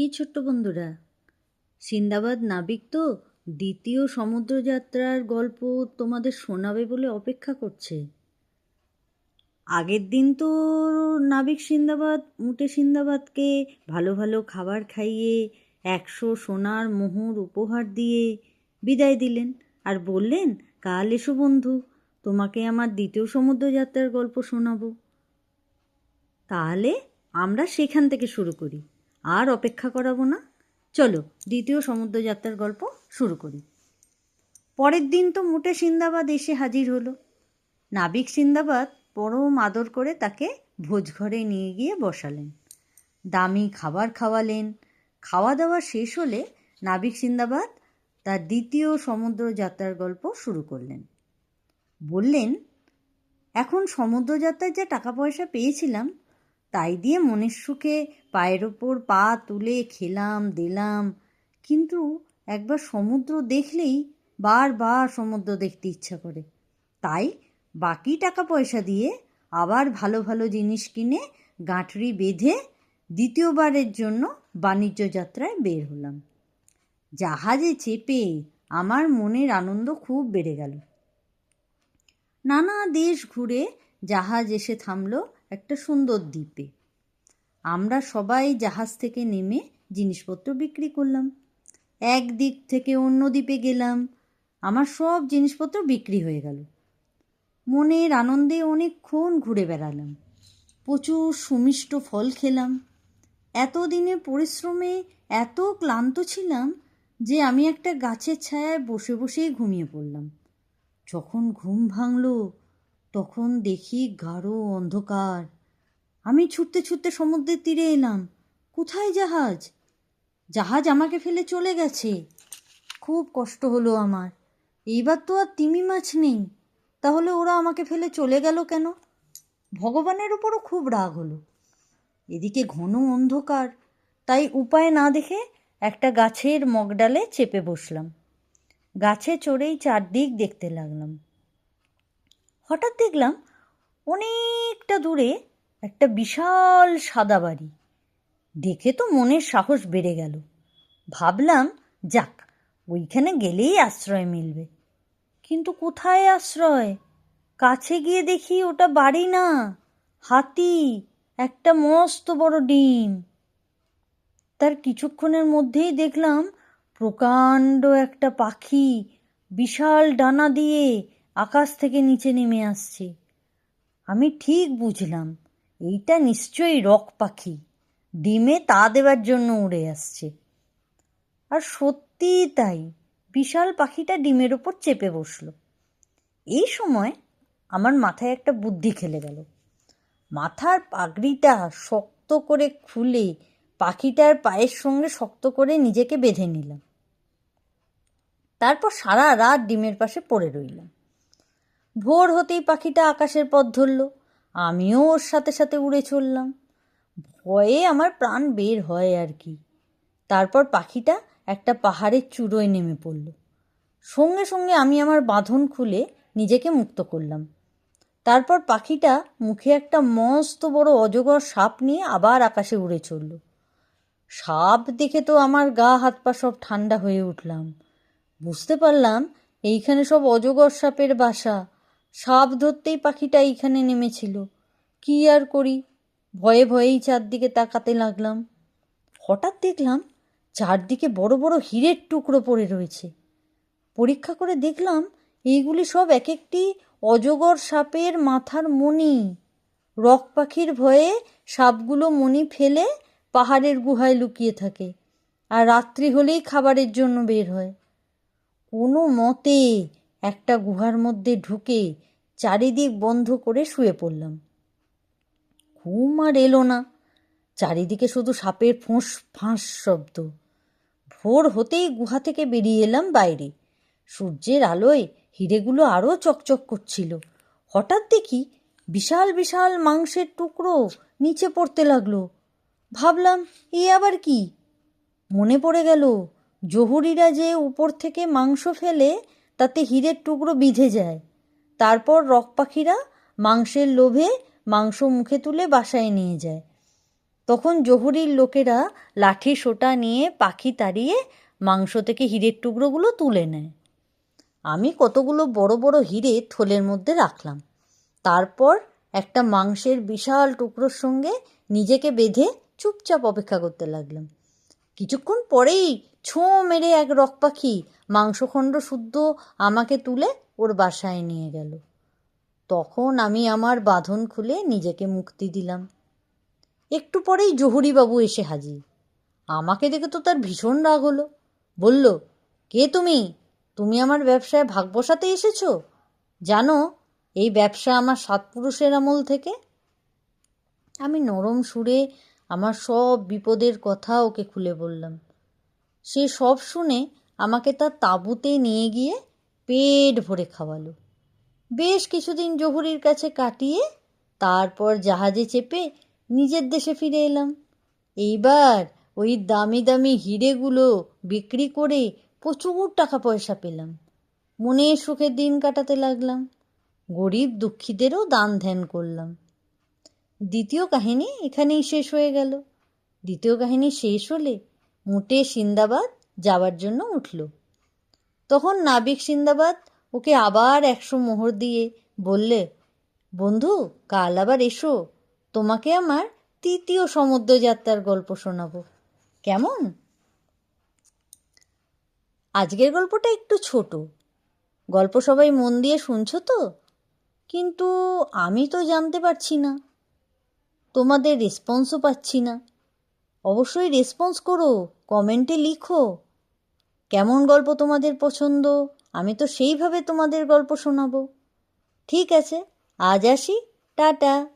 কি ছোট্ট বন্ধুরা? সিন্দাবাদ নাবিক তো দ্বিতীয় সমুদ্রযাত্রার গল্প তোমাদের শোনাবে বলে অপেক্ষা করছে। আগের দিন তো নাবিক সিন্দাবাদ মুটে সিন্দাবাদকে ভালো ভালো খাবার খাইয়ে, একশো সোনার মোহর উপহার দিয়ে বিদায় দিলেন আর বললেন, কাল এসো বন্ধু, তোমাকে আমার দ্বিতীয় সমুদ্রযাত্রার গল্প শোনাবো। তাহলে আমরা সেখান থেকে শুরু করি। আর অপেক্ষা করাবো না। চলো, দ্বিতীয় সমুদ্রযাত্রার গল্প শুরু করি। পরের দিন তো মোটে সিন্দাবাদ এসে হাজির হলো। নাবিক সিন্দাবাদ পরম আদর করে তাকে ভোজঘরে নিয়ে গিয়ে বসালেন। দামি খাবার খাওয়ালেন। খাওয়া দাওয়া শেষ হলে নাবিক সিন্দাবাদ তার দ্বিতীয় সমুদ্র যাত্রার গল্প শুরু করলেন। বললেন, এখন সমুদ্রযাত্রায় যা টাকা পয়সা পেয়েছিলাম তাই দিয়ে মনের সুখে পায়ের ওপর পা তুলে খেলাম, দিলাম। কিন্তু একবার সমুদ্র দেখলেই বারবার সমুদ্র দেখতে ইচ্ছা করে। তাই বাকি টাকা পয়সা দিয়ে আবার ভালো ভালো জিনিস কিনে গাঁঠরি বেঁধে দ্বিতীয়বারের জন্য বাণিজ্য যাত্রায় বের হলাম। জাহাজে চেপে আমার মনের আনন্দ খুব বেড়ে গেল। নানা দেশ ঘুরে জাহাজ এসে থামলো একটা সুন্দর দ্বীপে। আমরা সবাই জাহাজ থেকে নেমে জিনিসপত্র বিক্রি করলাম। এক দিক থেকে অন্য দ্বীপে গেলাম। আমার সব জিনিসপত্র বিক্রি হয়ে গেল। মনের আনন্দে অনেকক্ষণ ঘুরে বেড়ালাম। প্রচুর সুমিষ্ট ফল খেলাম। এতদিনের পরিশ্রমে এত ক্লান্ত ছিলাম যে আমি একটা গাছের ছায়ায় বসে বসেই ঘুমিয়ে পড়লাম। যখন ঘুম ভাঙল তখন দেখি গাঢ় অন্ধকার। আমি ছুটতে ছুটতে সমুদ্রের তীরে এলাম। কোথায় জাহাজ? জাহাজ আমাকে ফেলে চলে গেছে। খুব কষ্ট হলো আমার। এইবার তো আর তিমি মাছ নেই। তাহলে ওরা আমাকে ফেলে চলে গেল কেন? ভগবানের উপরও খুব রাগ হলো। এদিকে ঘন অন্ধকার। তাই উপায় না দেখে একটা গাছের মগডালে চেপে বসলাম। গাছে চড়েই চারদিক দেখতে লাগলাম। হঠাৎ দেখলাম অনেকটা দূরে একটা বিশাল সাদা বাড়ি। দেখে তো মনের সাহস বেড়ে গেল। ভাবলাম, যাক, ওইখানে গেলেই আশ্রয় মিলবে। কিন্তু কোথায় আশ্রয়? কাছে গিয়ে দেখি ওটা বাড়ি না, হাতি, একটা মস্ত বড় ডিম। তার কিছুক্ষণের মধ্যেই দেখলাম প্রকাণ্ড একটা পাখি বিশাল ডানা দিয়ে আকাশ থেকে নিচে নেমে আসছে। আমি ঠিক বুঝলাম, এইটা নিশ্চয়ই রক পাখি। ডিমে তা দেওয়ার জন্য উড়ে আসছে। আর সত্যিই তাই, বিশাল পাখিটা ডিমের ওপর চেপে বসল। এই সময় আমার মাথায় একটা বুদ্ধি খেলে গেল। মাথার পাগড়িটা শক্ত করে খুলে পাখিটার পায়ের সঙ্গে শক্ত করে নিজেকে বেঁধে নিলাম। তারপর সারা রাত ডিমের পাশে পড়ে রইলাম। ভোর হতেই পাখিটা আকাশের পথ ধরল। আমিও ওর সাথে সাথে উড়ে চললাম। ভয়ে আমার প্রাণ বের হয় আর কি। তারপর পাখিটা একটা পাহাড়ের চূড়োয় নেমে পড়ল। সঙ্গে সঙ্গে আমি আমার বাঁধন খুলে নিজেকে মুক্ত করলাম। তারপর পাখিটা মুখে একটা মস্ত বড় অজগর সাপ নিয়ে আবার আকাশে উড়ে চলল। সাপ দেখে তো আমার গা হাত পা সব ঠান্ডা হয়ে উঠলাম। বুঝতে পারলাম, এইখানে সব অজগর সাপের বাসা। সাপ ধরতেই পাখিটা এইখানে নেমেছিল। কি আর করি? ভয়ে ভয়েই চারদিকে তাকাতে লাগলাম। হঠাৎ দেখলাম চারদিকে বড় বড় হীরের টুকরো পড়ে রয়েছে। পরীক্ষা করে দেখলাম এইগুলি সব এক একটি অজগর সাপের মাথার মণি। রক পাখির ভয়ে সাপগুলো মণি ফেলে পাহাড়ের গুহায় লুকিয়ে থাকে আর রাত্রি হলেই খাবারের জন্য বের হয়। কোনো মতে একটা গুহার মধ্যে ঢুকে চারিদিক বন্ধ করে শুয়ে পড়লাম। ঘুম আর এলো না। চারিদিকে শুধু সাপের ফোঁস ফাঁস শব্দ। ভোর হতেই গুহা থেকে বেরিয়ে এলাম বাইরে। সূর্যের আলোয় হিরেগুলো আরও চকচক করছিল। হঠাৎ দেখি বিশাল বিশাল মাংসের টুকরো নিচে পড়তে লাগল। ভাবলাম, এ আবার কি? মনে পড়ে গেল, জহুরিরা যে উপর থেকে মাংস ফেলে তাতে হীরের টুকরো বিঁধে যায়। তারপর রক পাখিরা মাংসের লোভে মাংস মুখে তুলে বাসায় নিয়ে যায়। তখন জহুরির লোকেরা লাঠি সোটা নিয়ে পাখি তাড়িয়ে মাংস থেকে হিরের টুকরোগুলো তুলে নেয়। আমি কতগুলো বড় বড় হিরে থলের মধ্যে রাখলাম। তারপর একটা মাংসের বিশাল টুকরোর সঙ্গে নিজেকে বেঁধে চুপচাপ অপেক্ষা করতে লাগলাম। কিছুক্ষণ পরেই ছোঁ মেরে এক রক পাখি মাংসখণ্ড শুদ্ধ আমাকে তুলে ওর বাসায় নিয়ে গেল। তখন আমি আমার বাঁধন খুলে নিজেকে মুক্তি দিলাম। একটু পরেই জহুরিবাবু এসে হাজির। আমাকে দেখে তো তার ভীষণ রাগ হলো। বলল, কে তুমি? তুমি আমার ব্যবসায় ভাগ বসাতে এসেছ? জানো, এই ব্যবসা আমার সাত পুরুষের আমল থেকে। আমি নরম সুরে আমার সব বিপদের কথা ওকে খুলে বললাম। সে সব শুনে আমাকে তার তাঁবুতে নিয়ে গিয়ে পেট ভরে খাওয়ালো। বেশ কিছুদিন জহুরির কাছে কাটিয়ে তারপর জাহাজে চেপে নিজের দেশে ফিরে এলাম। এইবার ওই দামি দামি হিরেগুলো বিক্রি করে প্রচুর টাকা পয়সা পেলাম। মনে সুখে দিন কাটাতে লাগলাম। গরিব দুঃখীদেরও দান ধ্যান করলাম। দ্বিতীয় কাহিনী এখানেই শেষ হয়ে গেল। দ্বিতীয় কাহিনী শেষ হলে মোটে সিন্দাবাদ যাওয়ার জন্য উঠল। তখন নাবিক সিন্দাবাদ ওকে আবার একশো মোহর দিয়ে বললে, বন্ধু, কাল আবার এসো, তোমাকে আমার তৃতীয় সমুদ্র যাত্রার গল্প শোনাবো। কেমন? আজকের গল্পটা একটু ছোট। গল্প সবাই মন দিয়ে শুনছো তো? কিন্তু আমি তো জানতে পারছি না। তোমাদের রেসপন্সও পাচ্ছি না। অবশ্যই রেসপন্স করো কমেন্টে লিখো। কেমন গল্প তোমাদের পছন্দ? আমি তো সেইভাবে তোমাদের গল্প শোনাবো। ঠিক আছে, আজ আসি, টাটা।